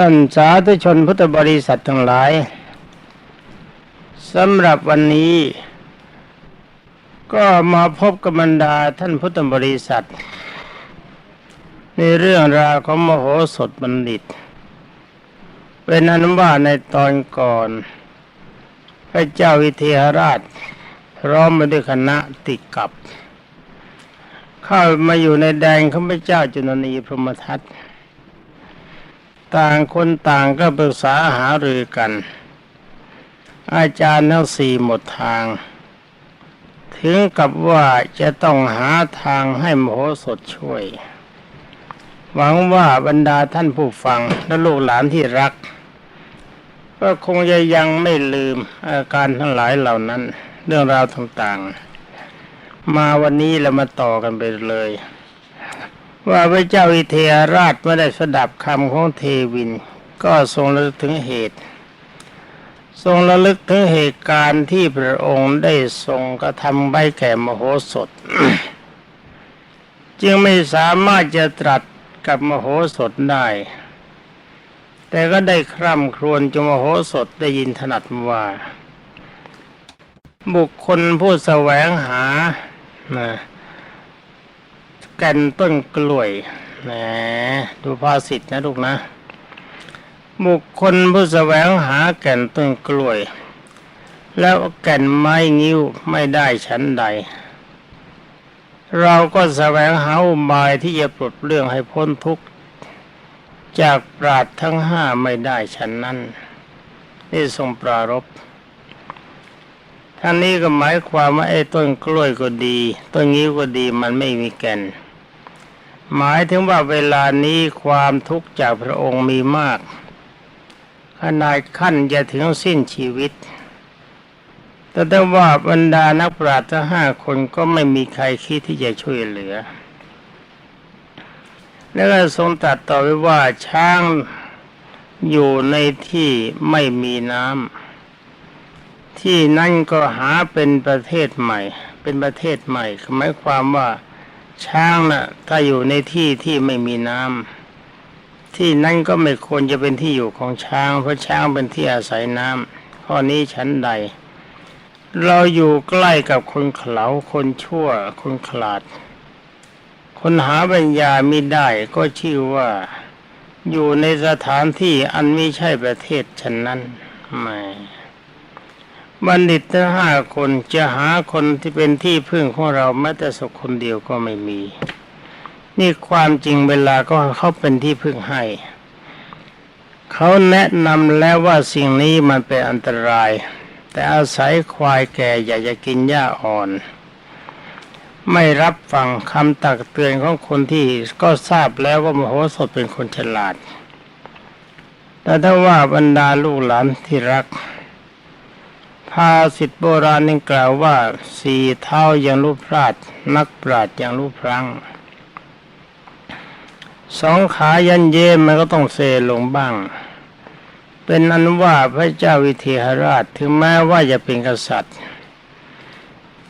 ท่านสาธุชนพุทธบริษัททั้งหลายสำหรับวันนี้ ก็มาพบกับบรรดาท่านพุทธบริษัท ในเรื่องราวของมโหสถบัณฑิต เป็นอนุว่าในตอนก่อน พระเจ้าวิเทหราช พร้อมมาด้วยคณะติดกับ เข้ามาอยู่ในแดนของพระเจ้าจุลนีพรหมทัต ต่างคนต่างก็ปรึกษาหารือกัน อาจารย์ทั้งสี่หมดทาง ถึงกับว่าจะต้องหาทางให้มโหสถช่วย หวังว่าบรรดาท่านผู้ฟังและลูกหลานที่รัก ก็คงจะยังไม่ลืมอาการทั้งหลายเหล่านั้น เรื่องราวต่างๆ มาวันนี้เรามาต่อกันไปเลย ว่าพระเจ้าอิเทหราชเมื่อได้สดับคำของเทวิน ก็ทรงระลึกถึงเหตุ ทรงระลึกถึงเหตุการณ์ที่พระองค์ได้ทรงกระทำใบแก่มโหสถ จึงไม่สามารถจะตรัสกับมโหสถได้ แต่ก็ได้คร่ำครวญจนมโหสถได้ยินถนัดว่า บุคคลผู้แสวงหานะ แก่นต้นกล้วยแหมดูภาษิตนะลูกนะ บุคคลผู้แสวงหาแก่นต้นกล้วย แล้วแก่นไม้งิ้วไม่ได้ชั้นใด เราก็แสวงหาอุบายที่จะปลดเรื่องให้พ้นทุกข์จากปราดทั้งห้าไม่ได้ฉันนั้นนี่ทรงปรารบท่านนี้ก็หมายความว่าไอ้ต้นกล้วยก็ดี ต้นงิ้วก็ดีมันไม่มีแก่น หมายถึงว่าเวลานี้ความทุกข์จากพระองค์มีมาก ขนาดขั้นจะถึงสิ้นชีวิต แต่ได้ว่าบรรดานักปราชญ์ทั้งห้าคนก็ไม่มีใครคิดที่จะช่วยเหลือ แล้วก็ทรงตรัสต่อไว้ว่าช้างอยู่ในที่ไม่มีน้ำที่นั่นก็หาเป็นประเทศใหม่ เป็นประเทศใหม่หมายความว่า ช้างน่ะ ถ้าอยู่ในที่ที่ไม่มีน้ำที่นั่นก็ไม่ควรจะเป็นที่อยู่ของช้าง เพราะช้างเป็นที่อาศัยน้ำข้อนี้ชั้นใด เราอยู่ใกล้กับคนเขลาคนชั่ว คนขลาด คนหาปัญญาไม่ได้ก็ชื่อว่าอยู่ในสถานที่อันไม่ใช่ประเทศฉันนั้นไม่ บัณฑิตทั้งห้าคนจะหาคนที่เป็นที่พึ่งของเราแม้แต่สักคนเดียวก็ไม่มี นี่ความจริงเวลาก็เขาเป็นที่พึ่งให้ เขาแนะนำแล้วว่าสิ่งนี้มันเป็นอันตราย แต่อาศัยควายแก่อยากจะกินหญ้าอ่อน ไม่รับฟังคำตักเตือนของคนที่ก็ทราบแล้วว่ามโหสถเป็นคนฉลาด แต่ถ้าว่าบรรดาลูกหลานที่รัก ภาษิตโบราณนี่กล่าวว่าสี่เท้ายังรู้พลาดนักปราดยังรู้พลังสองขายันเยมันก็ต้องเซลงบ้าง เป็นนั้นว่าพระเจ้าวิเทหราชถึงแม้ว่าจะเป็นกษัตริย์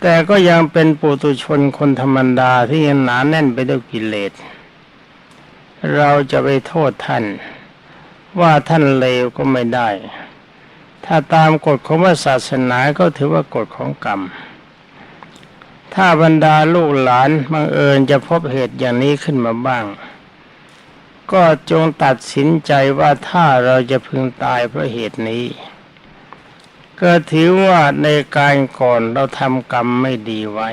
แต่ก็ยังเป็นปุตุชนคนธรรมดาที่ยังหนาแน่นไปด้วยกิเลสเราจะไปโทษท่าน ว่าท่านเลวก็ไม่ได้ ถ้าตามกฎของศาสนาก็ถือว่ากฎของกรรม ถ้าบรรดาลูกหลานบังเอิญจะพบเหตุอย่างนี้ขึ้นมาบ้าง ก็จงตัดสินใจว่าถ้าเราจะพึงตายเพราะเหตุนี้ ก็ถือว่าในการก่อนเราทำกรรมไม่ดีไว้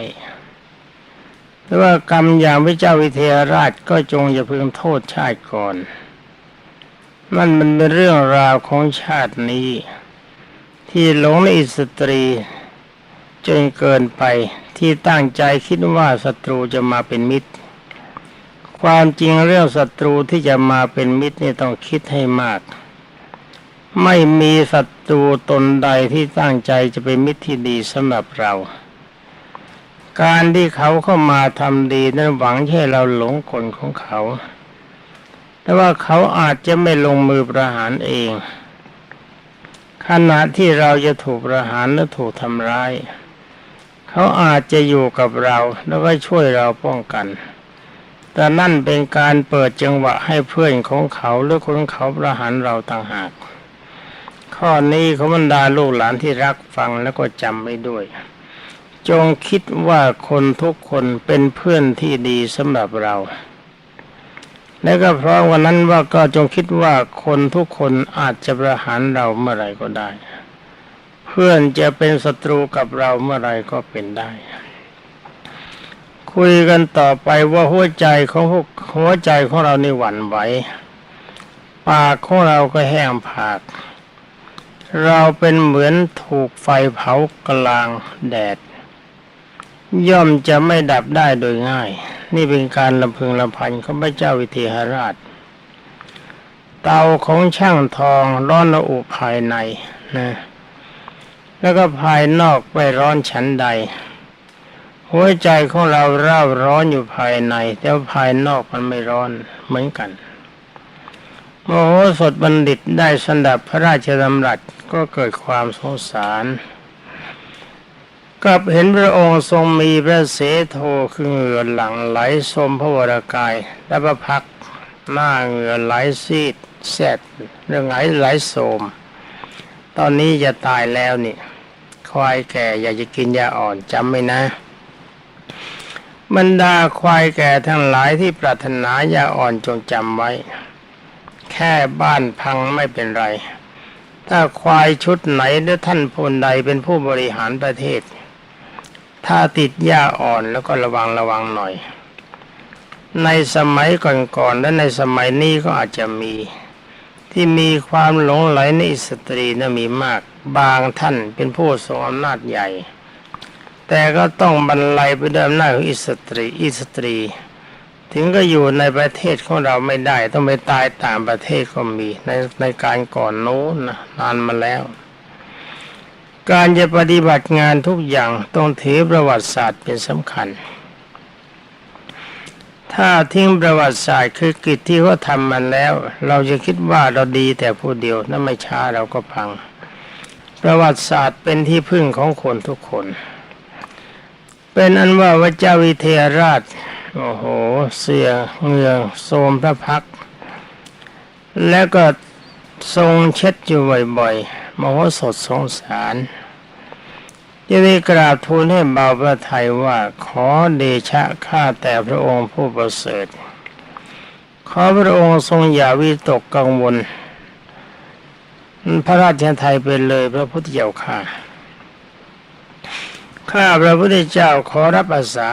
หรือว่ากรรมอย่างพระเจ้าวิเทหราชก็จงอย่าพึงโทษชาติก่อนมันมันเป็นเรื่องราวของชาตินี้ ที่หลงในอิสตรี จนเกินไปที่ตั้งใจคิดว่าศัตรูจะมาเป็นมิตร ความจริงเรื่องศัตรูที่จะมาเป็นมิตรนี่ต้องคิดให้มาก ไม่มีศัตรูตนใดที่ตั้งใจจะเป็นมิตรที่ดีสำหรับเรา การที่เขาเข้ามาทำดีนั้นหวังให้เราหลงกลของเขา แต่ว่าเขาอาจจะไม่ลงมือประหารเอง ขณะที่เราจะถูกประหารหรือถูกทำร้าย เขาอาจจะอยู่กับเราแล้วก็ช่วยเราป้องกัน แต่นั่นเป็นการเปิดจังหวะให้เพื่อนของเขาหรือคนเขาประหารเราต่างหาก ข้อนี้ขบรรดาลูกหลานที่รักฟังแล้วก็จำไว้ด้วย จงคิดว่าคนทุกคนเป็นเพื่อนที่ดีสำหรับเรา และก็เพราะวันนั้นว่าก็จงคิดว่าคนทุกคนอาจจะประหารเราเมื่อไรก็ได้ เพื่อนจะเป็นศัตรูกับเราเมื่อไรก็เป็นได้ คุยกันต่อไปว่าหัวใจของพวกหัวใจของเรานี่หวั่นไหวปากของเราก็แห้งผาก เราเป็นเหมือนถูกไฟเผากลางแดด ย่อมจะไม่ดับได้โดยง่าย นี่เป็นการลำพึงลำพันของพระเจ้าวิเทหราช เตาของช่างทองร้อนระอุภายในนะแล้วก็ภายนอกไม่ร้อนฉันใด หัวใจของเราเร่าร้อนอยู่ภายใน แต่ภายนอกมันไม่ร้อนเหมือนกันโมโหสถบัณฑิตได้สันดับพระราชดำรัสก็เกิดความสงสาร กลับเห็นพระองค์ทรงมีพระเสโทคือเหงื่อหลั่งไหลสมพระวรากาย และพระพักหน้าเหงื่อไหลซีดแซดเรื่องไหลไหลโสม ตอนนี้จะตายแล้วนี่ควายแก่อยากจะกินยาอ่อนจำไว้นะบรรดาควายแก่ทั้งหลายที่ปรารถนายาอ่อนจงจำไว้ แค่บ้านพังไม่เป็นไร ถ้าควายชุดไหนหรือท่านพลใดเป็นผู้บริหารประเทศ ถ้าติดยาอ่อนแล้วก็ระวังระวังหน่อย ในสมัยก่อนๆและในสมัยนี้ก็อาจจะมี ที่มีความหลงไหลในสตรีนะมีมาก บางท่านเป็นผู้ทรงอำนาจใหญ่ แต่ก็ต้องบรรลัยไปด้วยอำนาจของอิสตรีอิสตรี ถึงก็อยู่ในประเทศของเราไม่ได้ ต้องไปตายต่างประเทศก็มีในในการก่อนโน้นนะนานมาแล้ว การจะปฏิบัติงานทุกอย่างต้องถือประวัติศาสตร์เป็นสำคัญ ถ้าทิ้งประวัติศาสตร์คือกิจที่เขาทำมันแล้ว เราจะคิดว่าเราดีแต่ผู้เดียวนั่นไม่ช้าเราก็พัง ประวัติศาสตร์เป็นที่พึ่งของคนทุกคน เป็นอันว่าพระเจ้าวิเทหราช โอ้โห เสียเงื่อโสมพระพัก แล้วก็ทรงเช็ดอยู่บ่อยๆ มโหสถสงสารจะได้กราบทูลให้เบาพระทัยว่าขอเดชะข้าแต่พระองค์ผู้ประเสริฐ ขอพระองค์ทรงอย่าวิตกกังวล พระราชไทยเป็นเลยพระพุทธเจ้าค่ะข้าพระพุทธเจ้าขอรับอาสา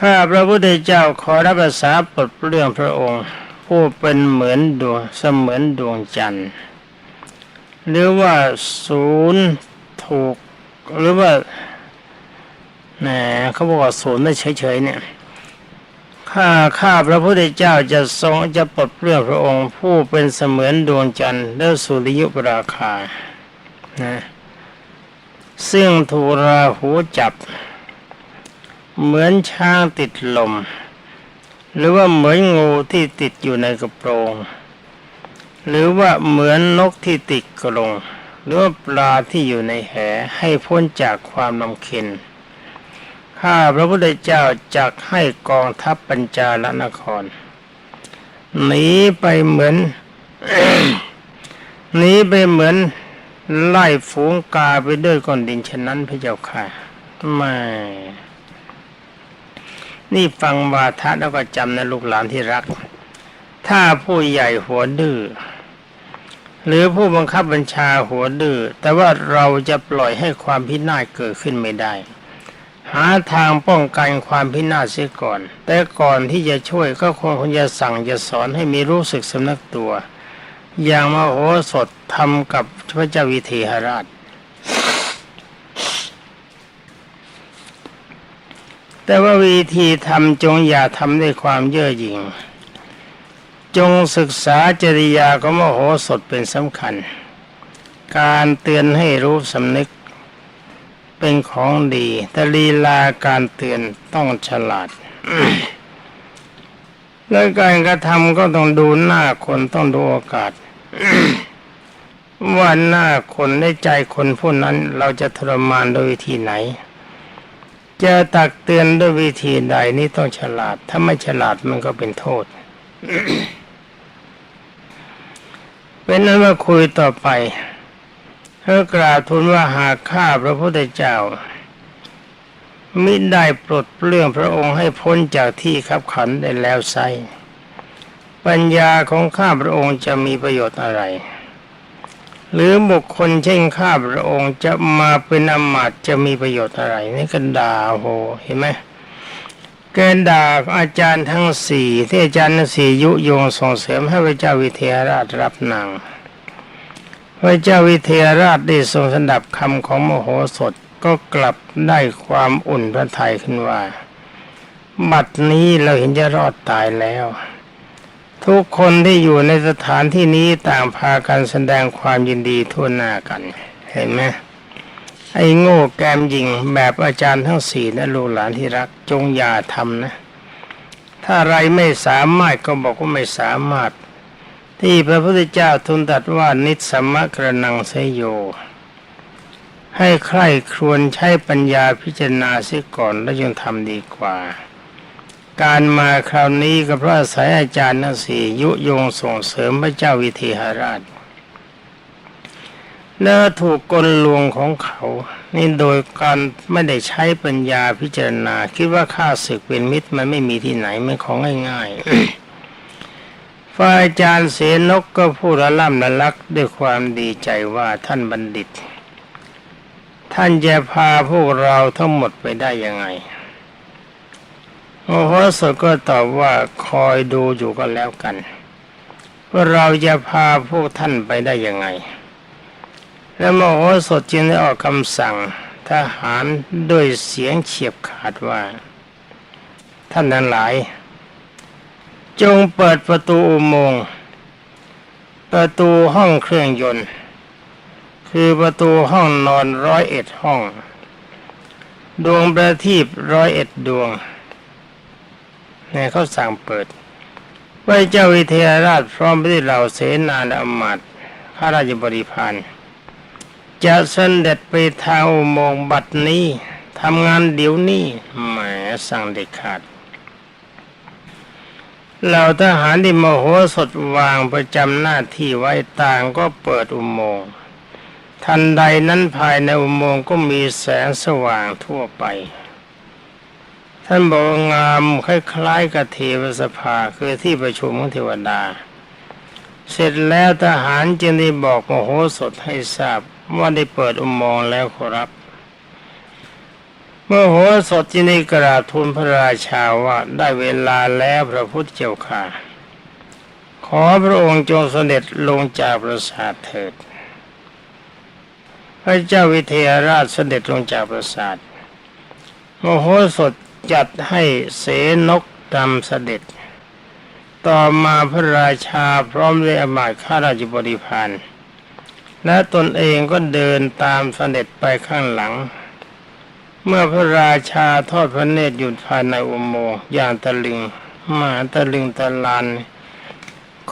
ข้าพระพุทธเจ้าขอรับอาสาปลดเปลื้องพระองค์ ผู้เป็นเหมือนดวงเสมือนดวงจันทร์ หรือว่าศูนย์ถูกหรือว่าแหมเขาบอกว่าศูนย์ไม่เฉยๆเนี่ยข้าข้าพระพุทธเจ้าจะทรงจะปลดเปลื้องพระองค์ผู้เป็นเสมือนดวงจันทร์และสุริยุปราคานะซึ่งถูกราหูจับ เหมือนช้างติดลม หรือว่าเหมือนงูที่ติดอยู่ในกระโปรง หรือว่าเหมือนนกที่ติดกรงหรือว่าปลาที่อยู่ในแหให้พ้นจากความลำเค็ญข้าพระพุทธเจ้าจักให้กองทัพปัญจาลนครหนีไปเหมือนหนีไปเหมือนไล่ฝูงกาไปด้วยก้อนดินฉะนั้นพระเจ้าค่ะไม่นี่ฟังวาทะแล้วก็จำนะลูกหลานที่รัก ถ้าผู้ใหญ่หัวดื้อ หรือผู้บังคับบัญชาหัวดื้อแต่ว่าเราจะปล่อยให้ความพินาศเกิดขึ้นไม่ได้ หาทางป้องกันความพินาศเสียก่อน แต่ก่อนที่จะช่วยก็ควรจะสั่งจะสอนให้มีรู้สึกสำนึกตัว อย่างมโหสถทำกับพระเจ้าวิเทหราชแต่ว่าวิธีทำจงอย่าทำด้วยความเย่อหยิ่ง จงศึกษาจริยาของมโหสถเป็นสำคัญ การเตือนให้รู้สำนึก เป็นของดี แต่ลีลาการเตือนต้องฉลาด และการกระทำก็ต้องดูหน้าคนต้องดูโอกาสว่าหน้าคนในใจคนผู้นั้นเราจะทรมานโดยวิธีไหน จะตักเตือนด้วยวิธีใดนี่ต้องฉลาด ถ้าไม่ฉลาดมันก็เป็นโทษ เป็นนั้นว่าคุยต่อไปเพื่อกราบทูลว่าหากข้าพระพุทธเจ้ามิได้ปลดเปลื้องพระองค์ให้พ้นจากที่ขับขันได้แล้วไซปัญญาของข้าพระองค์จะมีประโยชน์อะไร หรือบุคคลเช่นข้าพระองค์จะมาเป็นอมาตย์จะมีประโยชน์อะไร นี่กันดาโหเห็นไหม แกนด่าอาจารย์ทั้งสี่ที่อาจารย์ทั้งสี่ยุโยงส่งเสริมให้พระเจ้าวิเทหราชรับนางพระเจ้าวิเทหราชได้ทรงสดับคำของมโหสถก็กลับได้ความอุ่นพระทัยขึ้นว่า บัดนี้เราเห็นจะรอดตายแล้ว ทุกคนที่อยู่ในสถานที่นี้ต่างพากันแสดงความยินดีทั่วหน้ากัน เห็นไหม ไอ้โง่แกมยิงแบบอาจารย์ทั้งสี่นะลูกหลานที่รักจงอย่าทำนะ ถ้าอะไรไม่สามารถก็บอกว่าไม่สามารถ ที่พระพุทธเจ้าทูลตรัสว่านิสสมะกระนังเสยโย ให้ใครครวญใช้ปัญญาพิจารณาเสียก่อนแล้วยังทำดีกว่า การมาคราวนี้ก็เพราะอายอาจารย์ทั้งสี่ยุยงส่งเสริมพระเจ้าวิเทหราช แล้วถูกกลลวงของเขา นี่โดยการไม่ได้ใช้ปัญญาพิจารณา คิดว่าข้าศึกเป็นมิตรมันไม่มีที่ไหนมันของง่ายๆฝ่ายอาจารย์เสนกก็พูดละล่ำละลักด้วยความดีใจว่าท่านบัณฑิต ท่านจะพาพวกเราทั้งหมดไปได้ยังไงโอ้โหสดก็ตอบว่าคอยดูอยู่ก็แล้วกันว่าเราจะพาพวกท่านไปได้ยังไง แล้วโมโหสดจึงได้ออกคำสั่งทหารด้วยเสียงเฉียบขาดว่า ท่านนั้นหลาย จงเปิดประตูอุโมงค์ประตูห้องเครื่องยนต์ คือประตูห้องนอนร้อยเอ็ดห้อง ดวงประทีปร้อยเอ็ดดวงเนี่ยเขาสั่งเปิดพระเจ้าวิเทหราชพร้อมด้วยเหล่าเสนาอำมาตย์ข้าราชบริพาร จะเสด็จไปทางอุโมงค์บัดนี้ทำงานเดี๋ยวนี้แหมสั่งเด็ดขาดเหล่าทหารที่มโหสถวางประจำหน้าที่ไว้ต่างก็เปิดอุโมงค์ทันใดนั้นภายในอุโมงค์ก็มีแสงสว่างทั่วไป ท่านบอกงามคล้ายๆกับเทวสภาคือที่ประชุมของเทวดา เสร็จแล้วทหารจึงได้บอกมโหสถให้ทราบ ว่าได้เปิดอุโมงค์แล้วขอรับ เมื่อโหสถจึงได้กราบทูลพระราชาว่าได้เวลาแล้วพระพุทธเจ้าค่ะ ขอพระองค์จงเสด็จลงจากปราสาทเถิด พระเจ้าวิเทหราชเสด็จลงจากปราสาทโมโหสถจัดให้เสนกดำเสด็จ ต่อมาพระราชาพร้อมด้วยอมาตข้าราชบริพาร และตนเองก็เดินตามเสด็จไปข้างหลัง เมื่อพระราชาทอดพระเนตรอยู่ภายในอุโมงค์อย่างตะลึงหมาตะลึงตะลาน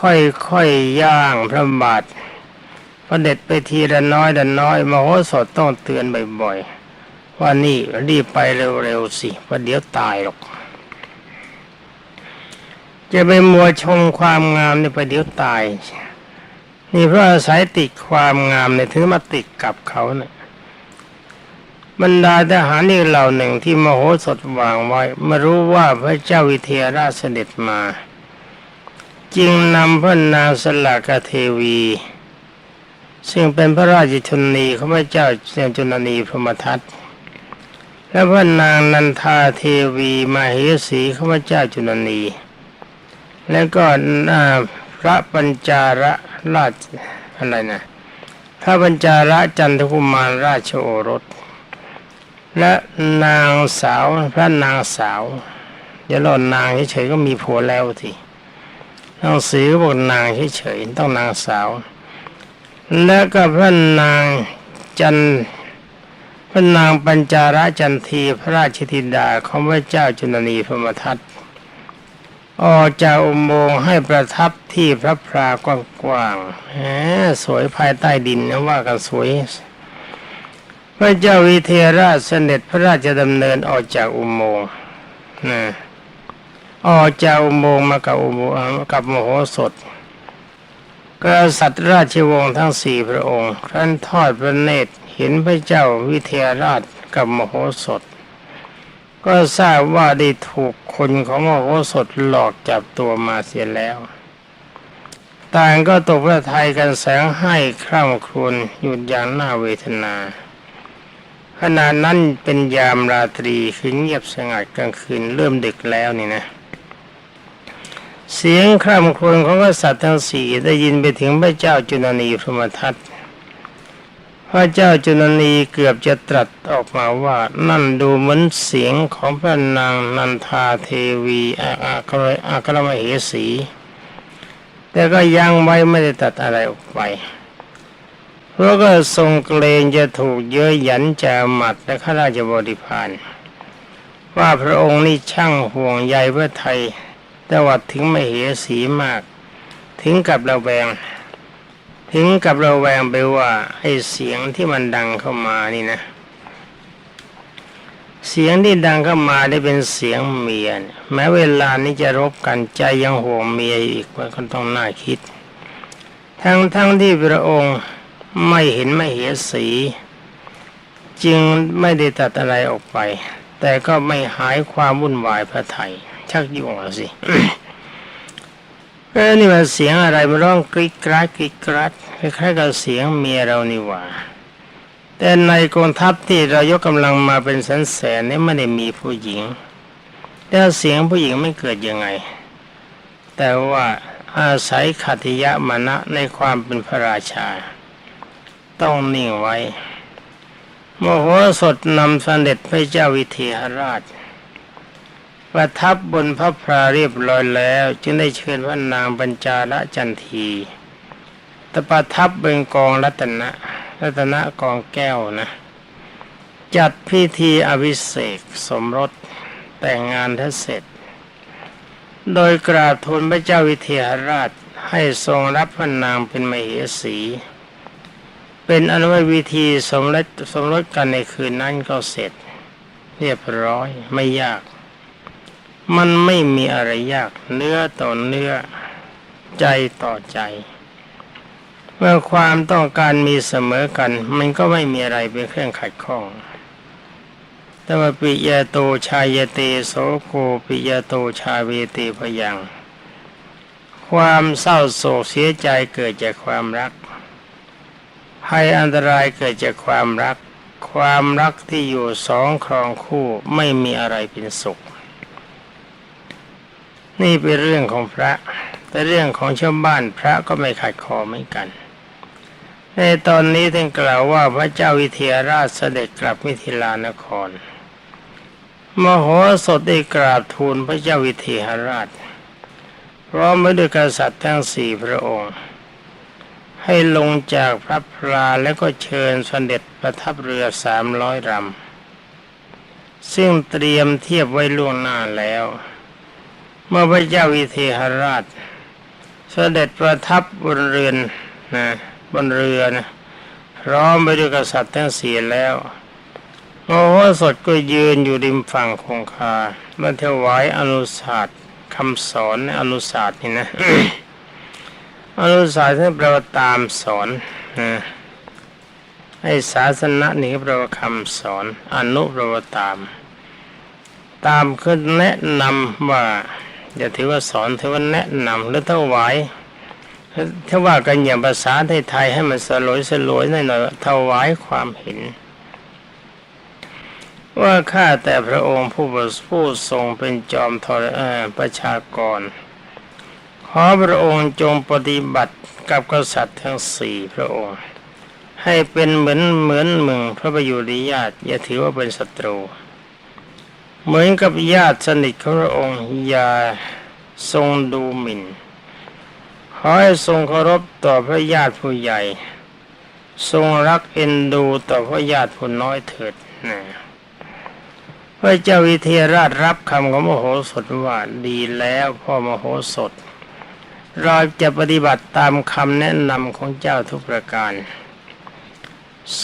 ค่อยๆย่างพระบาทพระเด็จไปทีละน้อยละน้อยมโหสถต้องเตือนบ่อยๆว่านี่รีบไปเร็วๆสิเพราะเดี๋ยวตายหรอก จะไปมัวชมความงามนี่ไปเดี๋ยวตาย นี่เพราะอาศัยติดความงามเนี่ยถึงมาติดกับเขาเนี่ยบรรดาทหารนี่เหล่าหนึ่งที่มโหสถวางไว้มารู้ว่าพระเจ้าวิเทหราชเสด็จมา จึงนำพระนางสลากเทวี ซึ่งเป็นพระราชชนนีของพระเจ้าเสียงจุนนีพรหมทัตและพระนางนันทาเทวีมาเหสีข้าพระเจ้าจุลนี แล้วก็พระปัญจาระ ราชอะไรนะพระปัญจาระจันทกุมารราชโอรส และนางสาวพระนางสาวอย่ารอนางเฉยๆก็มีผัวแล้วสิหนังสือบอกนางเฉยๆต้องนางสาว และก็พระนางจันพระนางปัญจาระจันทีพระราชธิดาของพระเจ้าจุลนีพรหมทัต ออกจากอุโมงค์ให้ประทับที่พระพรากว้างๆแหมสวยภายใต้ดินนะว่ากันสวย พระเจ้าวิเทหราชเสด็จพระราชดำเนินออกจากอุโมงค์นะออกจากอุโมงค์มากับอุโมงค์กับมโหสถกษัตริย์ราชวงศ์ทั้งสี่พระองค์ครั้นทอดพระเนตรเห็นพระเจ้าวิเทหราชกับมโหสถ ก็ทราบว่าได้ถูกคนของมโหสถหลอกจับตัวมาเสียแล้ว ต่างก็ตกพระทัยกันแสงให้คร่ำครวญหยุดอย่างน่าเวทนา ขณะนั้นเป็นยามราตรีคือเงียบสงัดกลางคืนเริ่มดึกแล้วนี่นะ เสียงคร่ำครวญของกษัตริย์ทั้งสี่ได้ยินไปถึงพระเจ้าจุลนีพรหมทัต ระเจ้าจุลนีเกือบจะตรัสออกมาว่านั่นดูเหมือนเสียงของพระนางนันทาเทวีอาอาครอาครมเหสี แต่ก็ยังไว้ไม่ได้ตัดอะไรออกไปเพราะก็ทรงเกรงจะถูกเย้ยหยันจาหมัดและข้าราชบริพารว่าพระองค์นี่ช่างห่วงใยพระไทยแต่ว่าถึงไม่เหสีมาก ถึงกับระแวง ถึงกับระแวงไปว่าไอ้เสียงที่มันดังเข้ามานี่นะ เสียงที่ดังเข้ามาได้เป็นเสียงเมียแม้เวลานี้จะรบกันใจยังห่วงเมียอีกว่าก็ต้องน่าคิด ทั้งทั้งที่พระองค์ไม่เห็นไม่เห็นสี จึงไม่ได้ตัดอะไรออกไป แต่ก็ไม่หายความวุ่นวายพระไทยชักยุ่งแล้วสิ เออนี่มันเสียงอะไรมันร้องกริกกรัดกริกกรัดคล้ายๆกับเสียงเมียเรานี่หว่า แต่ในกองทัพที่เรายกกำลังมาเป็นแสนแสนนี่ไม่ได้มีผู้หญิงแต่เสียงผู้หญิงไม่เกิดยังไง แต่ว่าอาศัยขัติยะมณะในความเป็นพระราชา ต้องนิ่งไว้โมโหสดนำเสด็จพระเจ้าวิเทหราช ประทับบนพระพราเรียบร้อยแล้ว จึงได้เชิญพระนางปัญจาลจันทีตประทับบนกองรัตนะ รัตนะกองแก้วนะ จัดพิธีอภิเษกสมรสแต่งงานทั้เสร็จ โดยกราบทูลพระเจ้าวิเทหราชให้ทรงรับพระนางเป็นมเหสี เป็นอนุวิธีสมรสสมรสกันในคืนนั้นก็เสร็จ เรียบร้อยไม่ยาก มันไม่มีอะไรยากเนื้อต่อเนื้อใจต่อใจ เมื่อความต้องการมีเสมอกัน มันก็ไม่มีอะไรเป็นเครื่องขัดข้องแต่ว่าปิยโตชายเตโสโกปิยโตชาเวเตพยัง ความเศร้าโศกเสียใจเกิดจากความรักภัยอันตรายเกิดจากความรัก ความรักที่อยู่สองครองคู่ไม่มีอะไรเป็นสุข นี่เป็นเรื่องของพระ แต่เรื่องของชาวบ้านพระก็ไม่ขัดคอเหมือนกัน ในตอนนี้ท่านกล่าวว่าพระเจ้าวิเทหราชเสด็จกลับมิถิลานคร มโหสถได้กราบทูลพระเจ้าวิเทหราชพร้อมไปด้วยกษัตริย์ทั้งสี่พระองค์ ให้ลงจากพระพลาแล้วก็เชิญเสด็จประทับเรือสามร้อยลำซึ่งเตรียมเทียบไว้ล่วงหน้าแล้ว เมื่อพระเจ้าวิเทหราช เสด็จประทับบนเรือนนะบนเรือนะพร้อมไปด้วยกษัตริย์ทั้งสี่แล้วโมโหสถก็ยืนอยู่ริมฝั่งคงคามาถวายอนุสาสตร์คำสอนอนุสาสตร์นี่นะอนุสาสตร์ที่แปลว่าตามสอนนะให้ศาสนะนี่แปลว่าคำสอน อนุแปลว่าตาม ตามคือแนะนำว่า อย่าถือว่าสอนถือว่าแนะนำหรือถวายถ้าว่ากันอย่างภาษาไทยๆให้มันสลวยสลวยหน่อยๆถวายความเห็น ว่าข้าแต่พระองค์ผู้บริสุทธิ์ผู้ทรงเป็นจอมทรประชากร ขอพระองค์จงปฏิบัติกับกษัตริย์ทั้งสี่พระองค์ ให้เป็นเหมือนเหมือนมึงพระประยุรญาติอย่าถือว่าเป็นศัตรู เหมือนกับญาติสนิทของพระองค์อย่าทรงดูหมิ่นขอให้ทรงเคารพต่อพระญาติผู้ใหญ่ ทรงรักเอ็นดูต่อพระญาติผู้น้อยเถิดนะพระเจ้าวิเทหราชรับคำของมโหสถว่าดีแล้วพ่อมโหสถ เราจะปฏิบัติตามคำแนะนำของเจ้าทุกประการ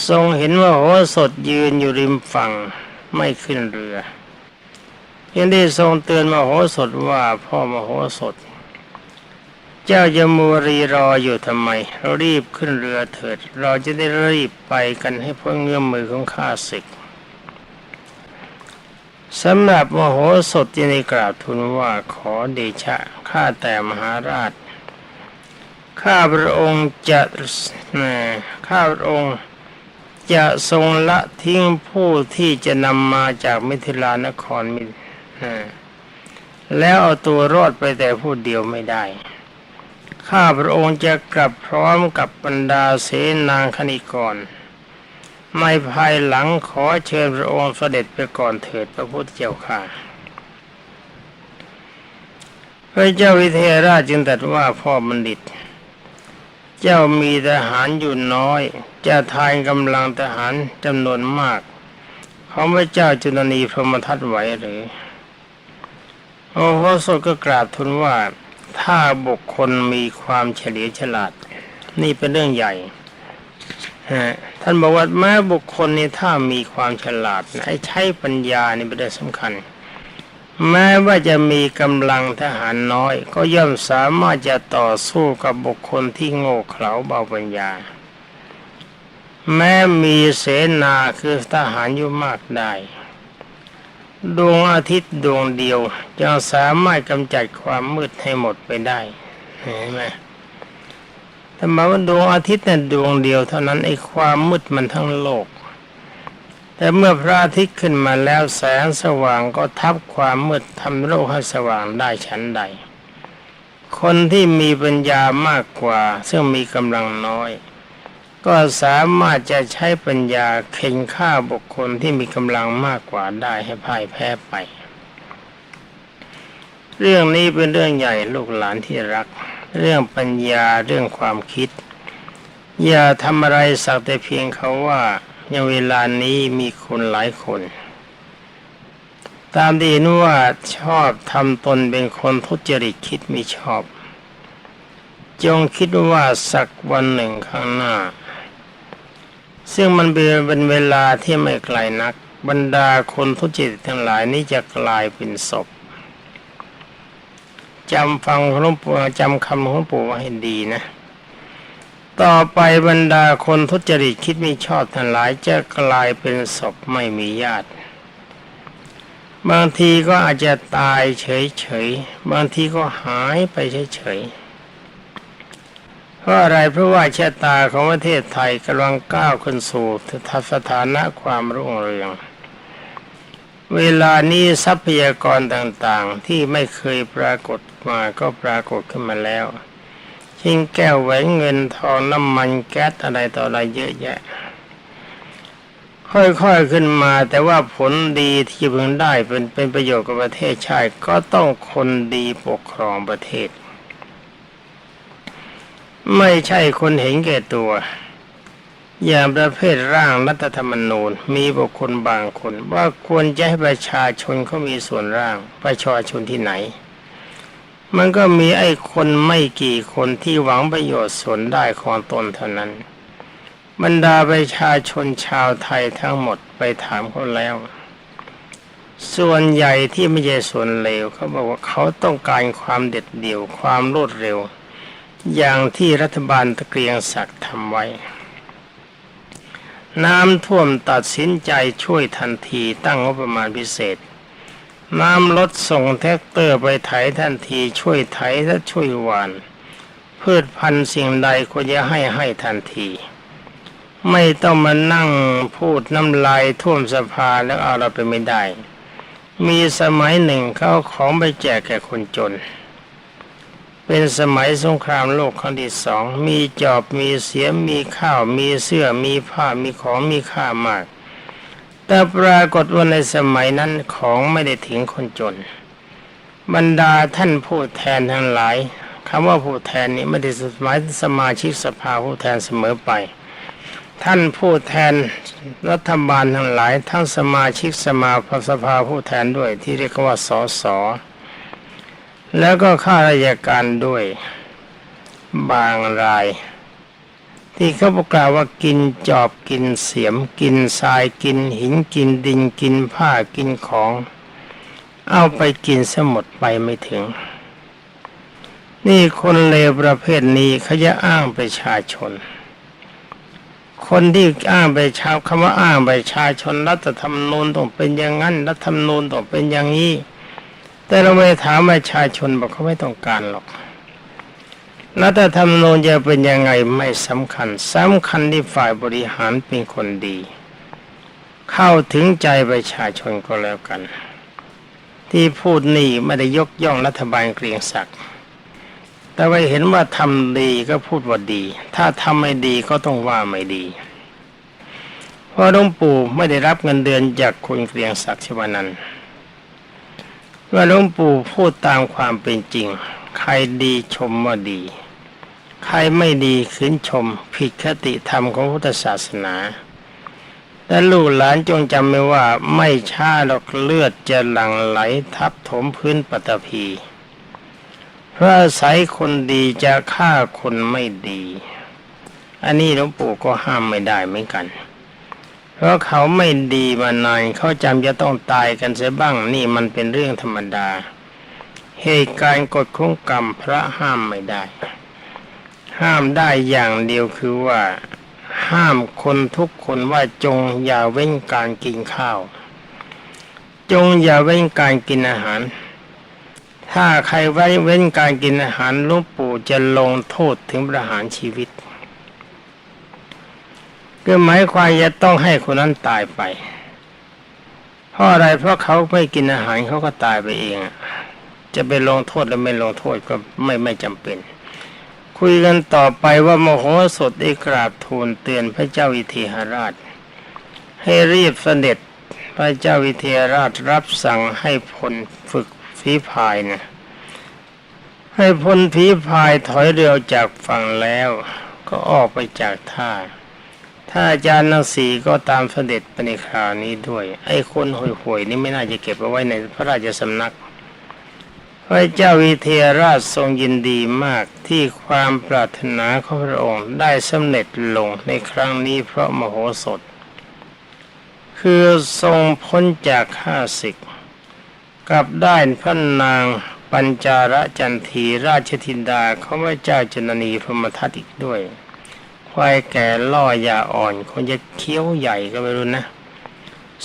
ทรงเห็นว่าโหสถยืนอยู่ริมฝั่งไม่ขึ้นเรือ ยังได้ทรงเตือนมโหสถว่าพ่อมโหสถ เจ้าจะมัวรีรออยู่ทำไม เรารีบขึ้นเรือเถิด เราจะได้รีบไปกันให้พ้นเงื้อมมือของข้าศึกสำหรับมโหสถที่ในกราบทูลว่าขอเดชะข้าแต่มหาราชข้าพระองค์จะข้าพระองค์จะทรงละทิ้งผู้ที่จะนำมาจากมิถิลานครมิน แล้วเอาตัวรอดไปแต่ผู้เดียวไม่ได้ ข้าพระองค์จะกลับพร้อมกับบรรดาเสนางคณิกรในภายหลังขอเชิญพระองค์เสด็จไปก่อนเถิดพระพุทธเจ้าค่ะพระเจ้าวิเทหราชจึงตรัสว่าพ่อบัณฑิต เจ้ามีทหารอยู่น้อย จะทายกำลังทหารจำนวนมากของพระเจ้าจุลนีพรหมทัตไหวหรือ โอ้โหสดก็กราบทูลว่าถ้าบุคคลมีความเฉลียวฉลาด นี่เป็นเรื่องใหญ่ฮะท่านบอกว่าแม้บุคคลนี่ถ้ามีความฉลาดนะไอ้ใช้ปัญญานี่เป็นเรื่องสำคัญ แม้ว่าจะมีกำลังทหารน้อย ก็ย่อมสามารถจะต่อสู้กับบุคคลที่โง่เขลาเบาปัญญา แม้มีเสนาคือทหารอยู่มากได้ ดวงอาทิตย์ดวงเดียวจะสามารถกำจัดความมืดให้หมดไปได้เห็นไหมแต่มาว่าดวงอาทิตย์เนี่ยดวงเดียวเท่านั้นไอ้ความมืดมันทั้งโลก แต่เมื่อพระอาทิตย์ขึ้นมาแล้วแสงสว่างก็ทับความมืดทำโลกให้สว่างได้ชั้นใด คนที่มีปัญญามากกว่าซึ่งมีกำลังน้อย ก็สามารถจะใช้ปัญญาเข็นฆ่าบุคคลที่มีกำลังมากกว่าได้ให้พ่ายแพ้ไป เรื่องนี้เป็นเรื่องใหญ่ลูกหลานที่รัก เรื่องปัญญาเรื่องความคิด อย่าทำอะไรสักแต่เพียงเขาว่าในเวลานี้มีคนหลายคน ตามที่นว่าชอบทำตนเป็นคนทุจริตคิดไม่ชอบ จงคิดว่าสักวันหนึ่งข้างหน้า ซึ่งมันเป็นเวลาที่ไม่ไกลนัก บรรดาคนทุจริตทั้งหลายนี้จะกลายเป็นศพจำฟังหลวงปู่จำคำของหลวงปู่ให้ดีนะ ต่อไปบรรดาคนทุจริตคิดไม่ชอบทั้งหลายจะกลายเป็นศพไม่มีญาติ บางทีก็อาจจะตายเฉยๆ บางทีก็หายไปเฉยๆ เพราะอะไรเพราะว่าชะตาของประเทศไทยกำลังก้าวขึ้นสู่สถานะความรุ่งเรือง เวลานี้ทรัพยากรต่างๆ ที่ไม่เคยปรากฏมาก็ปรากฏขึ้นมาแล้วชิงแก้วแหวนเงินทองน้ำมันแก๊สอะไรต่ออะไรเยอะแยะ ค่อยๆขึ้นมาแต่ว่าผลดีที่พึงได้เป็นเป็นประโยชน์กับประเทศชาติก็ต้องคนดีปกครองประเทศ ไม่ใช่คนเห็นแก่ตัว อย่างประเภทร่างรัฐธรรมนูญมีบุคคลบางคน ว่าควรจะให้ประชาชนเขามีส่วนร่างประชาชนที่ไหน มันก็มีไอ้คนไม่กี่คนที่หวังประโยชน์ส่วนได้ของตนเท่านั้น บรรดาประชาชนชาวไทยทั้งหมดไปถามเขาแล้ว ส่วนใหญ่ที่ไม่ใช่ส่วนเลวเขาบอกว่าเขาต้องการความเด็ดเดี่ยวความรวดเร็ว อย่างที่รัฐบาลตะเกียงศักดิ์ทำไว้ น้ำท่วมตัดสินใจช่วยทันทีตั้งงบประมาณพิเศษ น้ำลดส่งแท็กเตอร์ไปไถทันทีช่วยไถและช่วยหวาน พืชพันธุ์สิ่งใดควรจะให้ให้ทันที ไม่ต้องมานั่งพูดน้ำลายท่วมสภาแล้วเอาเราไปไม่ได้ มีสมัยหนึ่งเขาเอาของไปแจกแก่คนจน เป็นสมัยสงครามโลกครั้งที่สอง มีจอบมีเสียมมีข้าว มีเสื้อมีผ้ามีของมีค่ามาก แต่ปรากฏว่าในสมัยนั้นของไม่ได้ถึงคนจน บรรดาท่านผู้แทนทั้งหลายคำว่าผู้แทนนี้ไม่ได้หมายสมาชิกสภาผู้แทนเสมอไป ท่านผู้แทนรัฐบาลทั้งหลาย ทั้งสมาชิกสมาสภาผู้แทนด้วยที่เรียกว่าสส แล้วก็ข้าราชการด้วย บางราย ที่เขาประกาศว่ากินจอบกินเสียม กินทรายกินหินกินดินกินผ้ากินของ เอาไปกินสมดไปไม่ถึง นี่คนเลวประเภทนี้เขาจะอ้างประชาชน คนที่อ้างประชาคำว่าอ้างประชาชนรัฐธรรมนูญต้องเป็นอย่างนั้นรัฐธรรมนูญต้องเป็นอย่างนี้ แต่เราไม่ถามประชาชนบอกเขาไม่ต้องการหรอกรัฐธรรมนูญจะเป็นยังไงไม่สำคัญสำคัญที่ฝ่ายบริหารเป็นคนดี เข้าถึงใจประชาชนก็แล้วกัน ที่พูดนี่ไม่ได้ยกย่องรัฐบาลเกรียงศักดิ์แต่ว่าเห็นว่าทำดีก็พูดว่าดี ถ้าทำไม่ดีก็ต้องว่าไม่ดีเพราะหลวงปู่ไม่ได้รับเงินเดือนจากคุณเกรียงศักดิ์ชวานันท์ ว่าหลวงปู่พูดตามความเป็นจริง ใครดีชมว่าดี ใครไม่ดีขืนชม ผิดคติธรรมของพุทธศาสนาและลูกหลานจงจำไว้ว่าไม่ช้าหรอกเลือดจะหลั่งไหลทับถมพื้นปฐพีเพราะอาศัยคนดีจะฆ่าคนไม่ดี อันนี้หลวงปู่ก็ห้ามไม่ได้เหมือนกัน ราะเขาไม่ดีมานานเขาจำจะต้องตายกันเสียบ้างนี่มันเป็นเรื่องธรรมดา เหตุการณ์กฎของกรรมพระห้ามไม่ได้ ห้ามได้อย่างเดียวคือว่า ห้ามคนทุกคนว่าจงอย่าเว้นการกินข้าว จงอย่าเว้นการกินอาหาร ถ้าใครไว้เว้นการกินอาหารลูกปู่จะลงโทษถึงประหารชีวิต ก็หมายความจะต้องให้คนนั้นตายไป เพราะอะไรเพราะเขาไม่กินอาหารเขาก็ตายไปเอง จะไปลงโทษหรือไม่ลงโทษก็ไม่ไม่จำเป็น คุยกันต่อไปว่าโมโหสถได้กราบทูลเตือนพระเจ้าวิเทหราช ให้รีบเสด็จพระเจ้าวิเทหราชรับสั่งให้พลฝึกฝีพายนะให้พลฝีพายถอยเรือจากฝั่งแล้ว ก็ออกไปจากท่า ถ้าอาจารย์นังสีก็ตามเสด็จไปในคราวนี้ด้วย ไอ้คนห่วยๆนี่ไม่น่าจะเก็บเอาไว้ในพระราชสำนักพระเจ้าวิเทหราชทรงยินดีมากที่ความปรารถนาของพระองค์ได้สำเร็จลงในครั้งนี้เพราะมโหสถ คือทรงพ้นจากข้าศึกกับได้พระนางปัญจาระจันทีราชธินดาของพระเจ้าจนนีพรมทัตอีกด้วย ควายแก่ล่อยาอ่อนคงจะเคี้ยวใหญ่ก็ไม่รู้นะ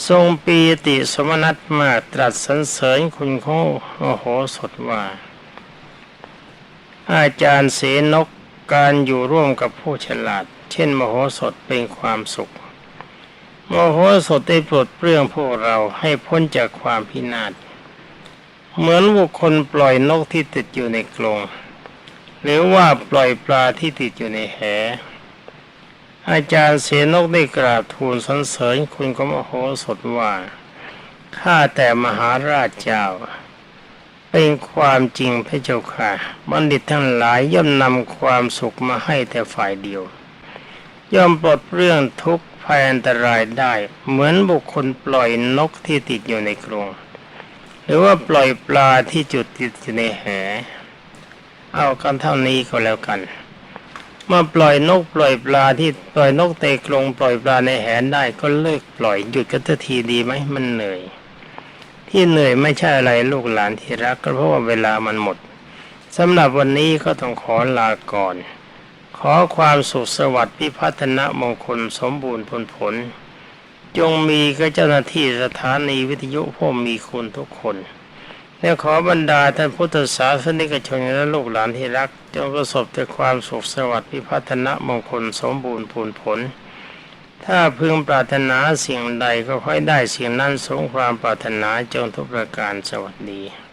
ทรงปีติสมนัตมากตรัสสรรเสริญคุณของโอโหสถว่า อาจารย์เสนกการอยู่ร่วมกับผู้ฉลาด เช่นมโหสถเป็นความสุข มโหสถได้ปลดเปลื้องพวกเราให้พ้นจากความพินาศ เหมือนบุคคลปล่อยนกที่ติดอยู่ในกรงหรือว่าปล่อยปลาที่ติดอยู่ในแห อาจารย์เสนกได้กราบทูลสรรเสริญคุณของมโหสถว่าข้าแต่มหาราชเจ้า เป็นความจริงพระเจ้าค่ะ บัณฑิตทั้งหลายย่อมนำความสุขมาให้แต่ฝ่ายเดียว ย่อมปลดเรื่องทุกข์ภัยอันตรายได้ เหมือนบุคคลปล่อยนกที่ติดอยู่ในกรงหรือว่าปล่อยปลาที่จุดติดอยู่ในแห เอากันเท่านี้ก็แล้วกัน มื่อปล่อยนกปล่อยปลาที่ปล่อยนกเตะกรงปล่อยปลาในแหนได้ก็เลิกปล่อยหยุดกันทันทีดีไหมมันเหนื่อย ที่เหนื่อยไม่ใช่อะไรลูกหลานที่รักก็เพราะว่าเวลามันหมดสำหรับวันนี้ก็ต้องขอลาก่อน ขอความสุขสวัสดิ์พิพัฒนมงคลสมบูรณ์ผลผล จงมีกับเจ้าหน้าที่สถานีวิทยุผู้มีคุณทุกคน และขอบรรดาท่านพุทธศาสนิกชนและลูกหลานที่รัก จงประสบแต่ความสุขสวัสดิ์พิพัฒนะมงคลสมบูรณ์ผลผล ถ้าพึงปรารถนาสิ่งใดก็ค่อยได้สิ่งนั้นสมความปรารถนาจงทุกประการสวัสดี